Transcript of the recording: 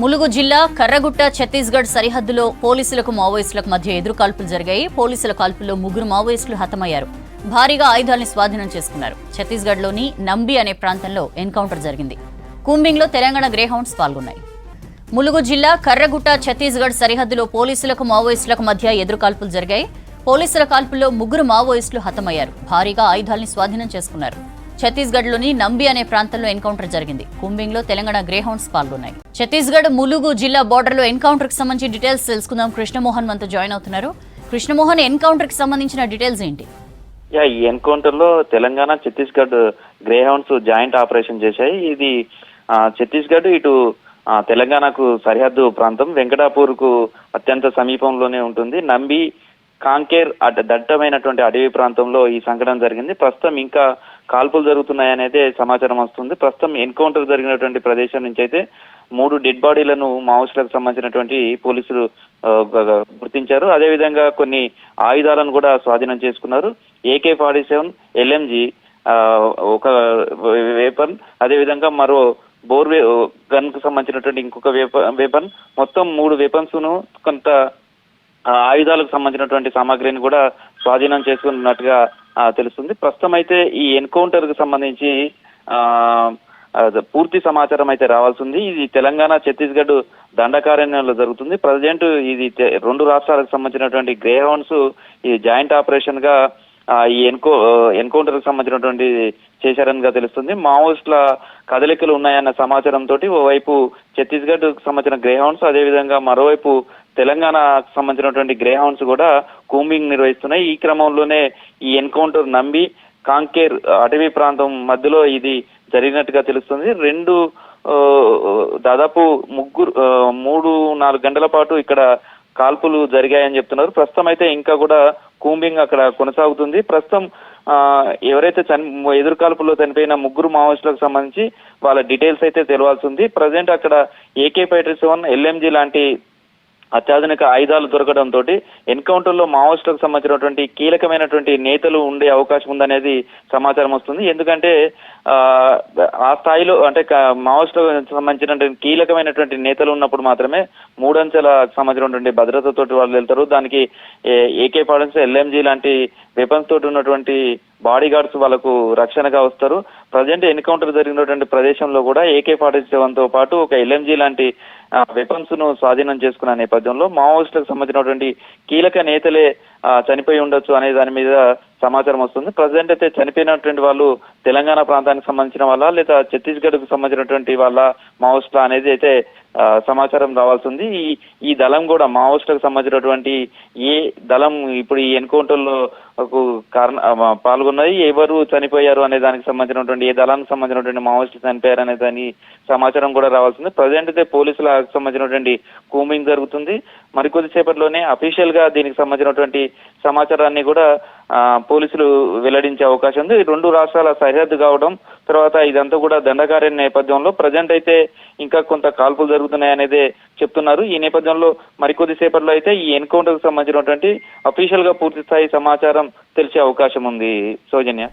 ములుగు జిల్లా కర్రగుట్ట ఛత్తీస్గఢ్ సరిహద్దులో పోలీసులకు మావోయిస్టులకు మధ్య ఎదురు కాల్పులు జరిగాయి. పోలీసుల కాల్పుల్లో ముగ్గురు మావోయిస్టులు హతమయ్యారు. భారీగా ఆయుధాల్ని స్వాధీనం చేసుకున్నారు. ఛత్తీస్గఢ్లోని నంబి అనే ప్రాంతంలో ఎన్కౌంటర్ జరిగింది. కూంబింగ్లో తెలంగాణ గ్రేహౌండ్స్ పాల్గొన్నాయి. ములుగు జిల్లా కర్రగుట్ట ఛత్తీస్గఢ్ సరిహద్దులో పోలీసులకు మావోయిస్టులకు మధ్య ఎదురు కాల్పులు జరిగాయి. పోలీసుల కాల్పుల్లో ముగ్గురు మావోయిస్టులు హతమయ్యారు. భారీగా ఆయుధాల్ని స్వాధీనం చేసుకున్నారు. ఛత్తీస్గఢ్లోని నంబి అనే ప్రాంతంలో ఎన్కౌంటర్ జరిగింది. కుంబింగ్లో తెలంగాణ గ్రేహౌండ్స్ పాల్గొన్నాయి. ఛత్తీస్గఢ్ ములుగు జిల్లా బార్డర్ ఎన్కౌంటర్కి సంబంధించి డీటెయిల్స్ తెలుసుకుందాం. కృష్ణమోహన్ మనతో జాయిన్ అవుతున్నారు. కృష్ణమోహన్ ఎన్కౌంటర్కి సంబంధించిన డీటెయిల్స్ ఏంటి? యా ఈ ఎన్కౌంటర్లో Telangana Chhattisgarh Greyhounds joint operation చేశాయి. ఇది ఛత్తీస్గఢ్ ఇటు తెలంగాణకు సరిహద్దు ప్రాంతం. వెంకటాపూర్కు అత్యంత సమీపంలోనే ఉంటుంది. నంబి కాంకేర్ అడ్డ దట్టమైనటువంటి అడవి ప్రాంతంలో ఈ సంఘటన జరిగింది. ప్రస్తుతం ఇంకా కాల్పులు జరుగుతున్నాయనేదే సమాచారం వస్తుంది. ప్రస్తుతం ఎన్కౌంటర్ జరిగినటువంటి ప్రదేశం నుంచి అయితే మూడు డెడ్ బాడీలను మావోయిస్టులకు సంబంధించినటువంటి పోలీసులు గుర్తించారు. అదేవిధంగా కొన్ని ఆయుధాలను కూడా స్వాధీనం చేసుకున్నారు. ఏకే ఫార్టీ సెవెన్ ఎల్ఎంజి ఒక వేపన్ అదేవిధంగా మరో బోర్ గన్కు సంబంధించినటువంటి ఇంకొక వేపన్. మొత్తం మూడు వెపన్స్ను కొంత ఆయుధాలకు సంబంధించినటువంటి సామాగ్రిని కూడా స్వాధీనం చేసుకున్నట్టుగా తెలుస్తుంది. ప్రస్తుతం అయితే ఈ ఎన్కౌంటర్కు సంబంధించి ఆ, పూర్తి సమాచారం అయితే రావాల్సి ఉంది ఇది తెలంగాణ ఛత్తీస్గఢ్ దండకారణ్యంలో జరుగుతుంది. ప్రజెంట్ ఇది రెండు రాష్ట్రాలకు సంబంధించినటువంటి గ్రే హౌండ్స్ ఈ జాయింట్ ఆపరేషన్గా ఈ ఎన్కో ఎన్కౌంటర్కు సంబంధించినటువంటి చేశారనిగా తెలుస్తుంది. మావోయిస్టుల కదలికలు ఉన్నాయన్న సమాచారం తోటి ఓవైపు ఛత్తీస్గఢ్కు సంబంధించిన గ్రే హౌండ్స్ అదేవిధంగా మరోవైపు తెలంగాణకు సంబంధించినటువంటి గ్రే హౌండ్స్ కూడా కూంబింగ్ నిర్వహిస్తున్నాయి. ఈ క్రమంలోనే ఈ ఎన్కౌంటర్ నంబి కాంకేర్ అటవీ ప్రాంతం మధ్యలో ఇది జరిగినట్టుగా తెలుస్తుంది. రెండు దాదాపు ముగ్గురు మూడు నాలుగు గంటల పాటు ఇక్కడ కాల్పులు జరిగాయని చెప్తున్నారు. ప్రస్తుతం అయితే ఇంకా కూడా కూంబింగ్ అక్కడ కొనసాగుతుంది. ప్రస్తుతం ఎవరైతే చని ఎదురు కాల్పుల్లో చనిపోయిన ముగ్గురు మావోయిస్టులకు సంబంధించి వాళ్ళ డీటెయిల్స్ అయితే తెలియాల్సి ఉంది. ప్రజెంట్ అక్కడ ఏకే ఫైటర్ సెవెన్ ఎల్ఎంజీ లాంటి అత్యాధునిక ఆయుధాలు దొరకడంతో ఎన్కౌంటర్లో మావోయిస్టులకు సంబంధించినటువంటి కీలకమైనటువంటి నేతలు ఉండే అవకాశం ఉందనేది సమాచారం వస్తుంది. ఎందుకంటే ఆ, స్థాయిలో అంటే మావోయిస్టులకు సంబంధించినటువంటి కీలకమైనటువంటి నేతలు ఉన్నప్పుడు మాత్రమే మూడంచెల సంబంధించినటువంటి భద్రతతోటి వాళ్ళు వెళ్తారు. దానికి ఏకే పాడన్స్ ఎల్ఎంజీ లాంటి వెపన్స్ తోటి ఉన్నటువంటి బాడీ గార్డ్స్ వాళ్ళకు రక్షణగా వస్తారు. ప్రజెంట్ ఎన్కౌంటర్ జరిగినటువంటి ప్రదేశంలో కూడా ఏకే ఫార్టీ సెవెన్తో పాటు ఒక ఎల్ఎంజీ లాంటి వెపన్స్ను స్వాధీనం చేసుకున్న నేపథ్యంలో మావోయిస్టులకు సంబంధించినటువంటి కీలక నేతలే చనిపోయి ఉండొచ్చు అనే దాని మీద సమాచారం వస్తుంది. ప్రజెంట్ అయితే చనిపోయినటువంటి వాళ్ళు తెలంగాణ ప్రాంతానికి సంబంధించిన వాళ్ళ లేదా ఛత్తీస్గఢ్కు సంబంధించినటువంటి వాళ్ళ మావోయిస్టుల అనేది అయితే సమాచారం రావాల్సి ఉంది ఈ దళం కూడా మావోయిస్టులకు సంబంధించినటువంటి ఏ దళం ఇప్పుడు ఈ ఎన్కౌంటర్లో కారణ పాల్గొన్నది ఎవరు చనిపోయారు అనే దానికి సంబంధించినటువంటి ఏ దళానికి సంబంధించినటువంటి మావోయిస్టులు చనిపోయారు అనే దాని సమాచారం కూడా రావాల్సింది. ప్రజెంట్ అయితే పోలీసులకు సంబంధించినటువంటి కూమింగ్ జరుగుతుంది. మరికొద్దిసేపట్లోనే అఫీషియల్గా దీనికి సంబంధించినటువంటి సమాచారాన్ని కూడా పోలీసులు వెల్లడించే అవకాశం ఉంది. ఈ రెండు రాష్ట్రాల సరిహద్దు కావడం తర్వాత ఇదంతా కూడా దండకార్య నేపథ్యంలో ప్రజెంట్ అయితే ఇంకా కొంత కాల్పులు జరుగుతున్నాయి అనేది చెప్తున్నారు. ఈ నేపథ్యంలో మరికొద్ది సేపట్లో అయితే ఈ ఎన్కౌంటర్కు సంబంధించినటువంటి అఫీషియల్గా పూర్తి స్థాయి సమాచారం తెలిసే అవకాశం ఉంది. సౌజన్య.